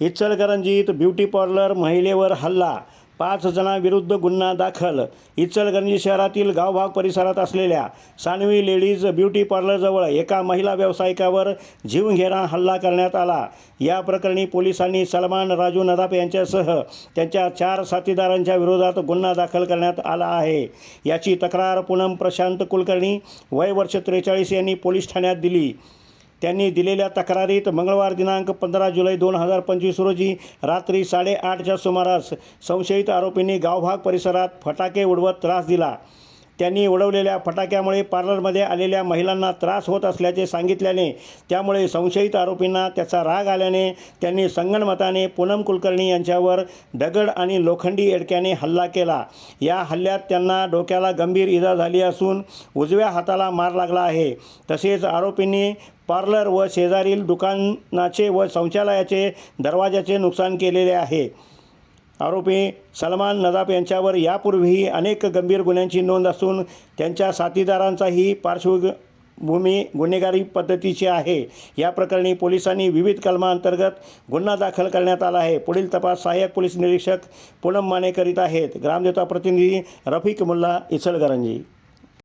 इचलकरंजीत beauty parlour महिलेवर हल्ला. पाच जणांविरुद्ध गुन्हा दाखल. इचलकरंजी शहरातील गावभाग परिसरात असलेल्या सानवी लेडीज ब्युटी पार्लरजवळ एका महिला व्यावसायिकावर जीवघेणा हल्ला करण्यात आला. या प्रकरणी पोलिसांनी सलमान राजू नदाप यांच्यासह त्यांच्या चार साथीदारांच्या विरोधात गुन्हा दाखल करण्यात आला आहे. याची तक्रार पूनम प्रशांत कुलकर्णी वय वर्ष त्रेचाळीस यांनी पोलीस ठाण्यात दिली. त्यांनी दिलेल्या तक्रारीत मंगळवार दिनांक पंधरा जुलै दोन हजार पंचवीस रोजी रात्री साडेआठच्या सुमारास संशयित आरोपींनी गावभाग परिसरात फटाके उडवत त्रास दिला. त्यांनी उडवलेल्या फटाक्यामुळे पार्लरमध्ये आलेल्या महिलांना त्रास होत असल्याचे सांगितल्याने त्यामुळे संशयित आरोपींना त्याचा राग आल्याने त्यांनी संगनमताने पूनम कुलकर्णी यांच्यावर दगड आणि लोखंडी एडक्याने हल्ला केला. या हल्ल्यात त्यांना डोक्याला गंभीर इजा झाली असून उजव्या हाताला मार लागला आहे. तसेच आरोपींनी पार्लर व शेजारील दुकानाचे व शौचालयाचे दरवाजाचे नुकसान केलेले आहे. आरोपी सलमान नदाप यांच्यावर यापूर्वीही अनेक गंभीर गुन्ह्यांची नोंद असून त्यांच्या साथीदारांचाही पार्श्वभूमी गुन्हेगारी पद्धतीची आहे. या प्रकरणी पोलिसांनी विविध कलमांतर्गत गुन्हा दाखल करण्यात आला आहे. पुढील तपास सहाय्यक पोलीस निरीक्षक पूनम माने करीत आहेत. ग्रामदेवता प्रतिनिधी रफिक मुल्ला इचलकरंजी